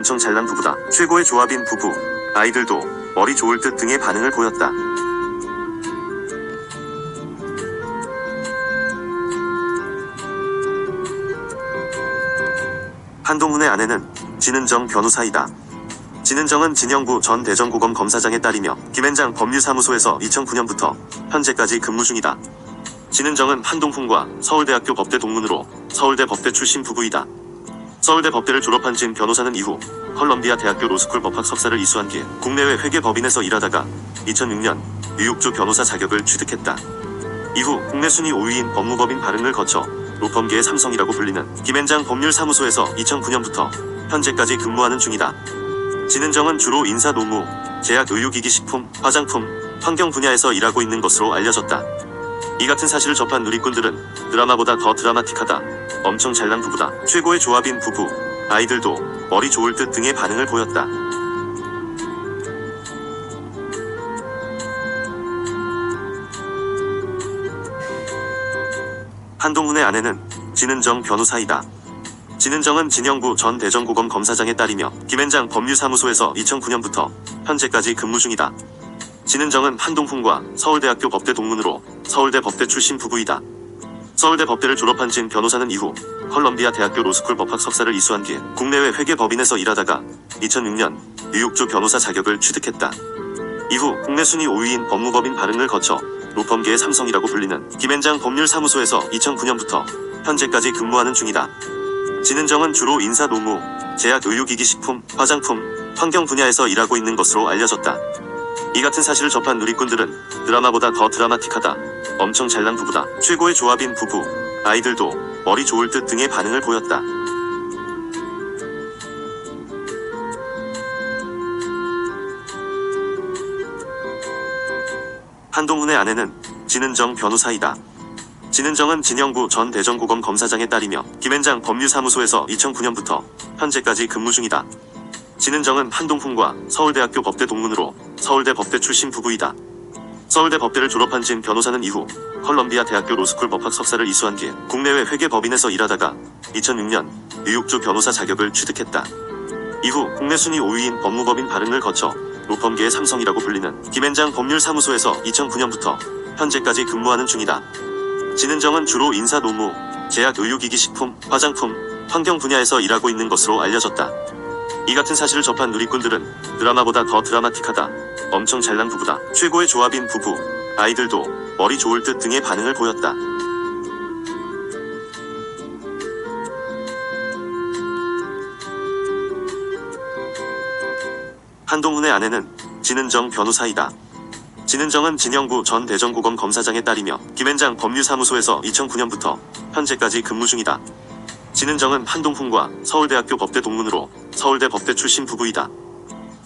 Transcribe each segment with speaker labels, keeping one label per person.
Speaker 1: 엄청 잘난 부부다. 최고의 조합인 부부. 아이들도 머리 좋을 듯 등의 반응을 보였다. 한동훈의 아내는 진은정 변호사이다. 진은정은 진영구 전 대전고검 검사장의 딸이며 김앤장 법률사무소에서 2009년부터 현재까지 근무 중이다. 진은정은 한동훈과 서울대학교 법대 동문으로 서울대 법대 출신 부부이다. 서울대 법대를 졸업한 진 변호사는 이후 컬럼비아 대학교 로스쿨 법학 석사를 이수한 뒤 국내외 회계 법인에서 일하다가 2006년 뉴욕주 변호사 자격을 취득했다. 이후 국내 순위 5위인 법무법인 발응을 거쳐 로펌계의 삼성이라고 불리는 김앤장 법률사무소에서 2009년부터 현재까지 근무하는 중이다. 진은정은 주로 인사 노무, 제약 의료기기 식품, 화장품, 환경 분야에서 일하고 있는 것으로 알려졌다. 이 같은 사실을 접한 누리꾼들은 드라마보다 더 드라마틱하다. 엄청 잘난 부부다. 최고의 조합인 부부. 아이들도 머리 좋을 듯 등의 반응을 보였다. 한동훈의 아내는 진은정 변호사이다. 진은정은 진영구 전 대전고검 검사장의 딸이며 김앤장 법률사무소에서 2009년부터 현재까지 근무 중이다. 진은정은 한동훈과 서울대학교 법대 동문으로 서울대 법대 출신 부부이다. 서울대 법대를 졸업한 진 변호사는 이후 컬럼비아 대학교 로스쿨 법학 석사를 이수한 뒤 국내외 회계 법인에서 일하다가 2006년 뉴욕주 변호사 자격을 취득했다. 이후 국내 순위 5위인 법무법인 발응을 거쳐 로펌계의 삼성이라고 불리는 김앤장 법률사무소에서 2009년부터 현재까지 근무하는 중이다. 진은정은 주로 인사 노무, 제약 의료기기 식품, 화장품, 환경 분야에서 일하고 있는 것으로 알려졌다. 이 같은 사실을 접한 누리꾼들은 드라마보다 더 드라마틱하다. 엄청 잘난 부부다. 최고의 조합인 부부. 아이들도 머리 좋을 듯 등의 반응을 보였다. 한동훈의 아내는 진은정 변호사이다. 진은정은 진영구 전 대전고검 검사장의 딸이며 김앤장 법률사무소에서 2009년부터 현재까지 근무 중이다. 진은정은 한동훈과 서울대학교 법대 동문으로 서울대 법대 출신 부부이다. 서울대 법대를 졸업한 진 변호사는 이후 컬럼비아 대학교 로스쿨 법학 석사를 이수한 뒤 국내외 회계 법인에서 일하다가 2006년 뉴욕주 변호사 자격을 취득했다. 이후 국내 순위 5위인 법무법인 발응을 거쳐 로펌계의 삼성이라고 불리는 김앤장 법률사무소에서 2009년부터 현재까지 근무하는 중이다. 진은정은 주로 인사 노무, 제약 의료기기 식품, 화장품, 환경 분야에서 일하고 있는 것으로 알려졌다. 이 같은 사실을 접한 누리꾼들은 드라마보다 더 드라마틱하다. 엄청 잘난 부부다. 최고의 조합인 부부. 아이들도 머리 좋을 듯 등의 반응을 보였다. 한동훈의 아내는 진은정 변호사이다. 진은정은 진영구 전 대전고검 검사장의 딸이며 김앤장 법률사무소에서 2009년부터 현재까지 근무 중이다. 진은정은 한동훈과 서울대학교 법대 동문으로 서울대 법대 출신 부부이다.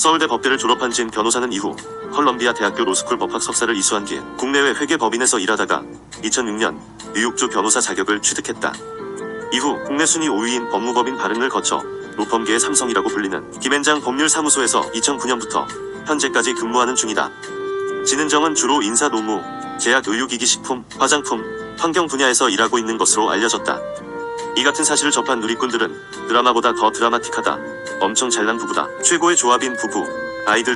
Speaker 1: 서울대 법대를 졸업한 진 변호사는 이후 컬럼비아 대학교 로스쿨 법학 석사를 이수한 뒤 국내외 회계 법인에서 일하다가 2006년 뉴욕주 변호사 자격을 취득했다. 이후 국내 순위 5위인 법무법인 발응을 거쳐 로펌계의 삼성이라고 불리는 김앤장 법률사무소에서 2009년부터 현재까지 근무하는 중이다. 진은정은 주로 인사 노무, 제약 의료기기 식품, 화장품, 환경 분야에서 일하고 있는 것으로 알려졌다. 이 같은 사실을 접한 누리꾼들은 드라마보다 더 드라마틱하다. 엄청 잘난 부부다. 최고의 조합인 부부. 아이들